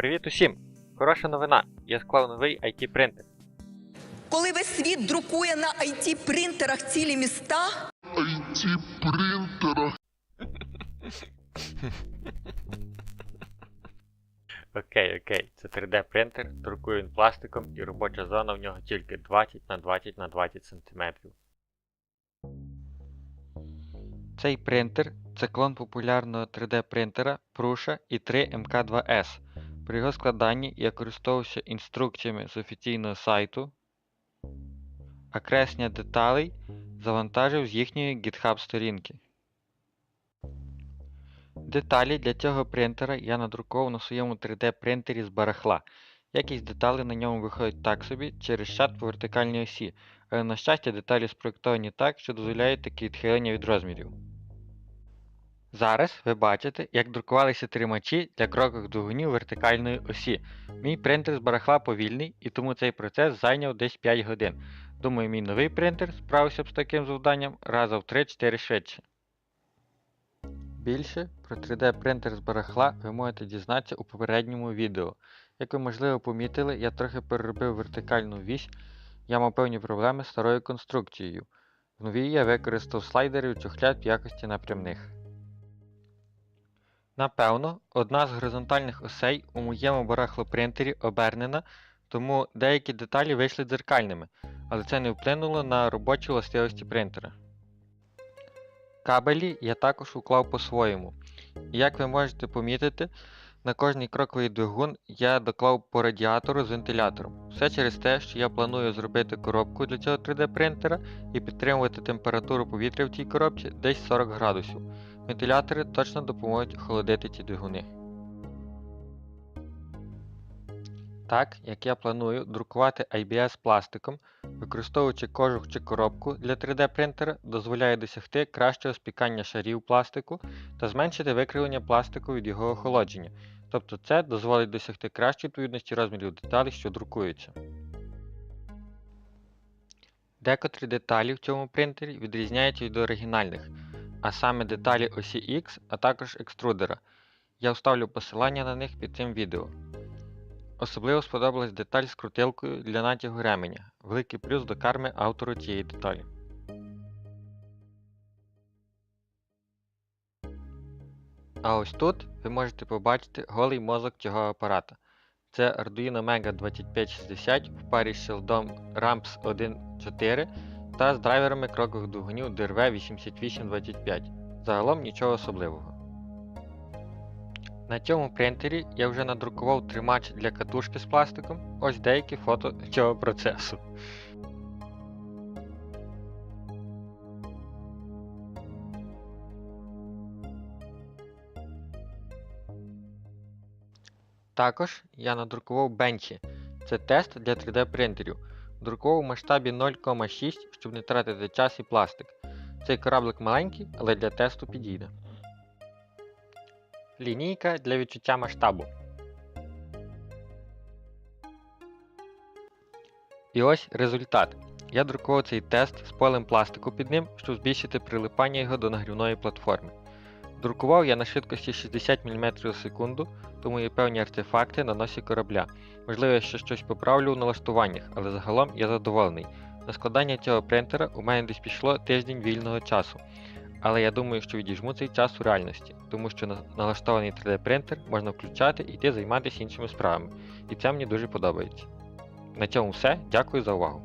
Привіт усім! Хороша новина! Я склав новий IT принтер. Коли весь світ друкує на it принтерах цілі міста, IT-принтера. Окей, окей, це 3D принтер, друкую він пластиком і робоча зона в нього тільки 20 на 20 на 20 см. Цей принтер це клон популярного 3D принтера Prusa i3 MK2S. При його складанні я користувався інструкціями з офіційного сайту, а креслення деталей завантажив з їхньої GitHub сторінки. Деталі для цього принтера я надрукував на своєму 3D принтері з барахла. Якість деталей на ньому виходить так собі через шат по вертикальній осі, але на щастя деталі спроєктовані так, що дозволяють такі відхилення від розмірів. Зараз ви бачите, як друкувалися тримачі для крокових двигунів вертикальної осі. Мій принтер з барахла повільний, і тому цей процес зайняв десь 5 годин. Думаю, мій новий принтер справився б з таким завданням раза в 3-4 швидше. Більше про 3D принтер з барахла ви можете дізнатися у попередньому відео. Як ви можливо помітили, я трохи переробив вертикальну вісь, я мав певні проблеми з старою конструкцією. В новій я використав слайдери чохлят в якості напрямних. Напевно, одна з горизонтальних осей у моєму барахлопринтері обернена, тому деякі деталі вийшли дзеркальними, але це не вплинуло на робочі властивості принтера. Кабелі я також уклав по-своєму. І як ви можете помітити, на кожний кроковий двигун я доклав по радіатору з вентилятором. Все через те, що я планую зробити коробку для цього 3D принтера і підтримувати температуру повітря в цій коробці десь 40 градусів. Вентилятори точно допоможуть охолодити ці двигуни. Так, як я планую друкувати IBS пластиком, використовуючи кожух чи коробку для 3D принтера, дозволяє досягти кращого спікання шарів пластику та зменшити викривлення пластику від його охолодження. Тобто це дозволить досягти кращої відповідності розмірів деталей, що друкуються. Декотрі деталі в цьому принтері відрізняються від оригінальних, а саме деталі осі X, а також екструдера. Я вставлю посилання на них під цим відео. Особливо сподобалась деталь з крутилкою для натягу ременя. Великий плюс до карми автору цієї деталі. А ось тут ви можете побачити голий мозок цього апарата. Це Arduino Mega 2560 в парі з шилдом Ramps 1.4 та з драйверами крокових двигунів DRV8825. Загалом нічого особливого. На цьому принтері я вже надрукував тримач для катушки з пластиком. Ось деякі фото цього процесу. Також я надрукував бенчі. Це тест для 3D принтерів. Друкував у масштабі 0,6, щоб не тратити час і пластик. Цей кораблик маленький, але для тесту підійде. Лінійка для відчуття масштабу. І ось результат. Я друкував цей тест з полем пластику під ним, щоб збільшити прилипання його до нагрівної платформи. Друкував я на швидкості 60 мм за секунду, тому є певні артефакти на носі корабля. Можливо, я ще щось поправлю у налаштуваннях, але загалом я задоволений. На складання цього принтера у мене десь пішло тиждень вільного часу. Але я думаю, що відіжму цей час у реальності, тому що на- налаштований 3D принтер можна включати і йти займатися іншими справами. І це мені дуже подобається. На цьому все. Дякую за увагу.